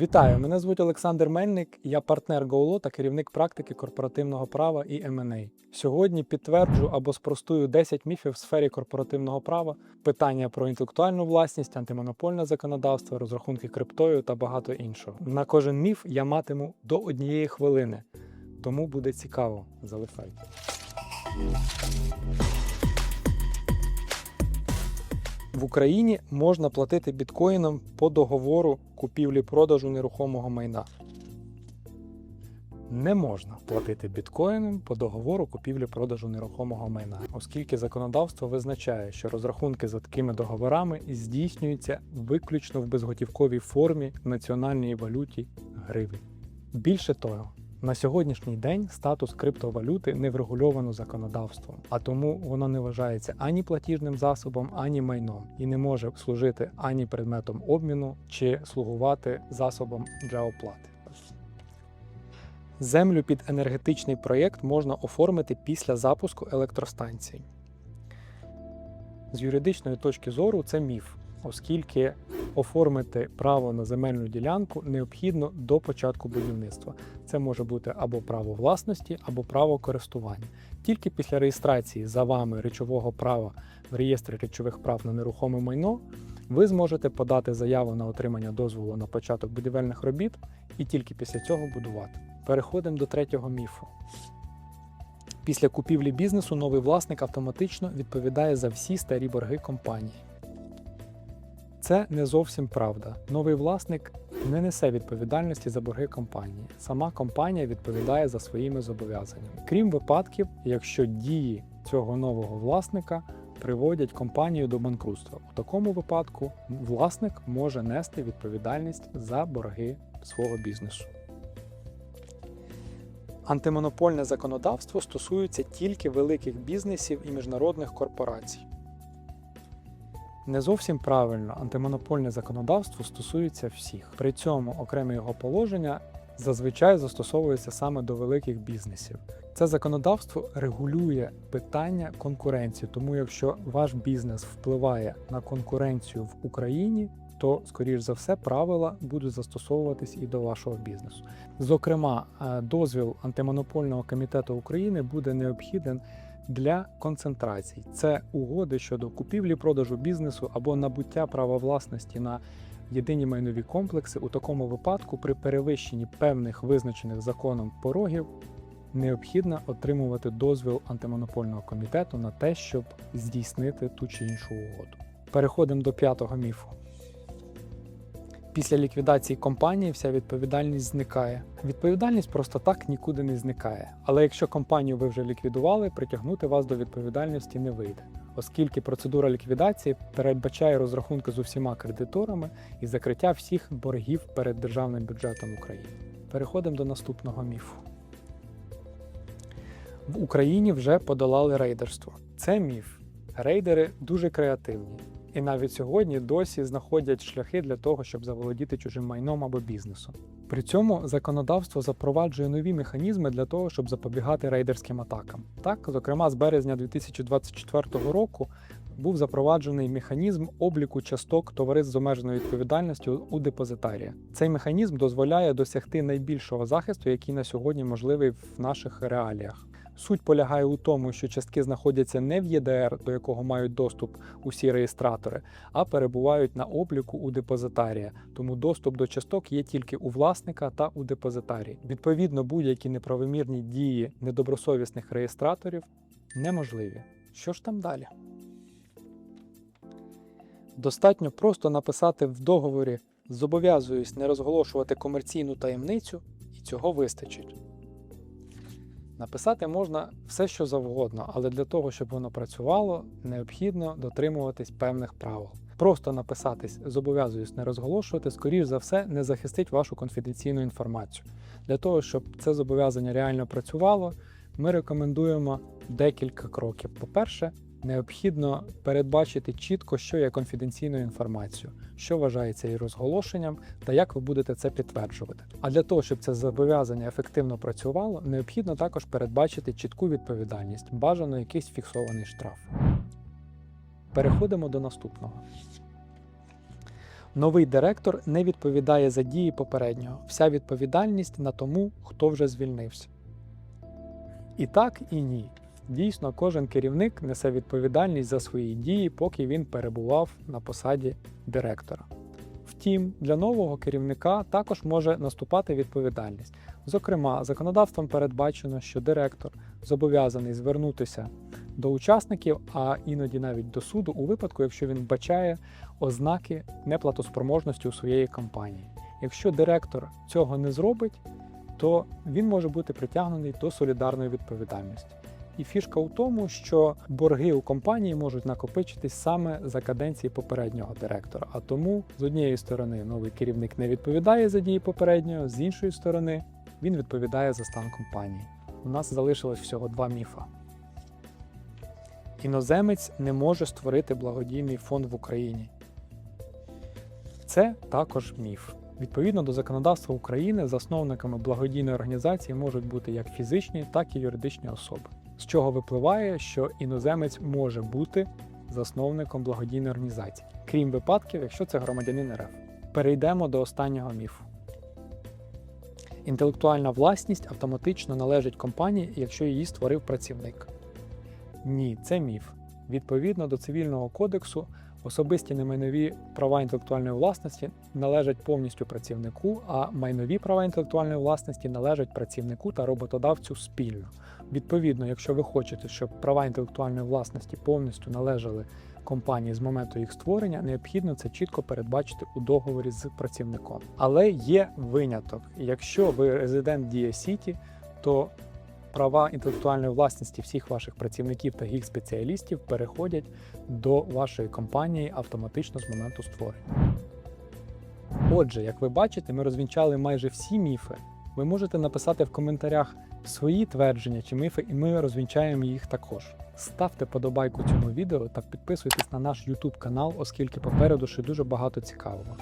Вітаю! Мене звуть Олександр Мельник, я партнер GoLo та керівник практики корпоративного права і M&A. Сьогодні підтверджу або спростую 10 міфів в сфері корпоративного права, питання про інтелектуальну власність, антимонопольне законодавство, розрахунки криптою та багато іншого. На кожен міф я матиму до однієї хвилини, тому буде цікаво. Залишайте. В Україні можна платити біткоїном по договору купівлі-продажу нерухомого майна. Не можна платити біткоїном по договору купівлі-продажу нерухомого майна, оскільки законодавство визначає, що розрахунки за такими договорами здійснюються виключно в безготівковій формі в національній валюті гривень. Більше того, на сьогоднішній день статус криптовалюти не врегульовано законодавством, а тому воно не вважається ані платіжним засобом, ані майном і не може служити ані предметом обміну чи слугувати засобом для оплати. Землю під енергетичний проєкт можна оформити після запуску електростанції. З юридичної точки зору це міф, оскільки оформити право на земельну ділянку необхідно до початку будівництва. Це може бути або право власності, або право користування. Тільки після реєстрації за вами речового права в реєстрі речових прав на нерухоме майно ви зможете подати заяву на отримання дозволу на початок будівельних робіт і тільки після цього будувати. Переходимо до третього міфу. Після купівлі бізнесу новий власник автоматично відповідає за всі старі борги компанії. Це не зовсім правда. Новий власник не несе відповідальності за борги компанії. Сама компанія відповідає за своїми зобов'язаннями, крім випадків, якщо дії цього нового власника приводять компанію до банкрутства. У такому випадку власник може нести відповідальність за борги свого бізнесу. Антимонопольне законодавство стосується тільки великих бізнесів і міжнародних корпорацій. Не зовсім правильно, антимонопольне законодавство стосується всіх. При цьому окремі його положення зазвичай застосовуються саме до великих бізнесів. Це законодавство регулює питання конкуренції, тому якщо ваш бізнес впливає на конкуренцію в Україні, то, скоріш за все, правила будуть застосовуватись і до вашого бізнесу. Зокрема, е, дозвіл антимонопольного комітету України буде необхіден для концентрацій. Це угоди щодо купівлі-продажу бізнесу або набуття права власності на єдині майнові комплекси. У такому випадку, при перевищенні певних визначених законом порогів, необхідно отримувати дозвіл антимонопольного комітету на те, щоб здійснити ту чи іншу угоду. Переходимо до п'ятого міфу. Після ліквідації компанії вся відповідальність зникає. Відповідальність просто так нікуди не зникає. Але якщо компанію ви вже ліквідували, притягнути вас до відповідальності не вийде, оскільки процедура ліквідації передбачає розрахунки з усіма кредиторами і закриття всіх боргів перед державним бюджетом України. Переходимо до наступного міфу. В Україні вже подолали рейдерство. Це міф. Рейдери дуже креативні. І навіть сьогодні досі знаходять шляхи для того, щоб заволодіти чужим майном або бізнесом. При цьому законодавство запроваджує нові механізми для того, щоб запобігати рейдерським атакам. Так, зокрема, з березня 2024 року був запроваджений механізм обліку часток товариств з обмеженою відповідальністю у депозитарія. Цей механізм дозволяє досягти найбільшого захисту, який на сьогодні можливий в наших реаліях. Суть полягає у тому, що частки знаходяться не в ЄДР, до якого мають доступ усі реєстратори, а перебувають на обліку у депозитарія. Тому доступ до часток є тільки у власника та у депозитарії. Відповідно, будь-які неправомірні дії недобросовісних реєстраторів неможливі. Що ж там далі? Достатньо просто написати в договорі зобов'язуюсь не розголошувати комерційну таємницю, і цього вистачить. Написати можна все, що завгодно, але для того, щоб воно працювало, необхідно дотримуватись певних правил. Просто написатись зобов'язуюсь не розголошувати, скоріш за все, не захистить вашу конфіденційну інформацію. Для того, щоб це зобов'язання реально працювало, ми рекомендуємо декілька кроків. По-перше, необхідно передбачити чітко, що є конфіденційною інформацією, що вважається її розголошенням та як ви будете це підтверджувати. А для того, щоб це зобов'язання ефективно працювало, необхідно також передбачити чітку відповідальність, бажано якийсь фіксований штраф. Переходимо до наступного. Новий директор не відповідає за дії попереднього. Вся відповідальність на тому, хто вже звільнився. І так, і ні. Дійсно, кожен керівник несе відповідальність за свої дії, поки він перебував на посаді директора. Втім, для нового керівника також може наступати відповідальність. Зокрема, законодавством передбачено, що директор зобов'язаний звернутися до учасників, а іноді навіть до суду, у випадку, якщо він вбачає ознаки неплатоспроможності у своєї компанії. Якщо директор цього не зробить, то він може бути притягнений до солідарної відповідальності. І фішка у тому, що борги у компанії можуть накопичитись саме за каденції попереднього директора. А тому, з однієї сторони, новий керівник не відповідає за дії попереднього, з іншої сторони, він відповідає за стан компанії. У нас залишилось всього два міфа. Іноземець не може створити благодійний фонд в Україні. Це також міф. Відповідно до законодавства України, засновниками благодійної організації можуть бути як фізичні, так і юридичні особи. З чого випливає, що іноземець може бути засновником благодійної організації, крім випадків, якщо це громадянин РФ. Перейдемо до останнього міфу. Інтелектуальна власність автоматично належить компанії, якщо її створив працівник. Ні, це міф. Відповідно до цивільного кодексу, особисті немайнові права інтелектуальної власності належать повністю працівнику, а майнові права інтелектуальної власності належать працівнику та роботодавцю спільно. Відповідно, якщо ви хочете, щоб права інтелектуальної власності повністю належали компанії з моменту їх створення, необхідно це чітко передбачити у договорі з працівником. Але є виняток. Якщо ви резидент Дія Сіті, то права інтелектуальної власності всіх ваших працівників та їх спеціалістів переходять до вашої компанії автоматично з моменту створення. Отже, як ви бачите, ми розвінчали майже всі міфи. Ви можете написати в коментарях свої твердження чи міфи, і ми розвінчаємо їх також. Ставте подобайку цьому відео та підписуйтесь на наш YouTube канал, оскільки попереду ще дуже багато цікавого.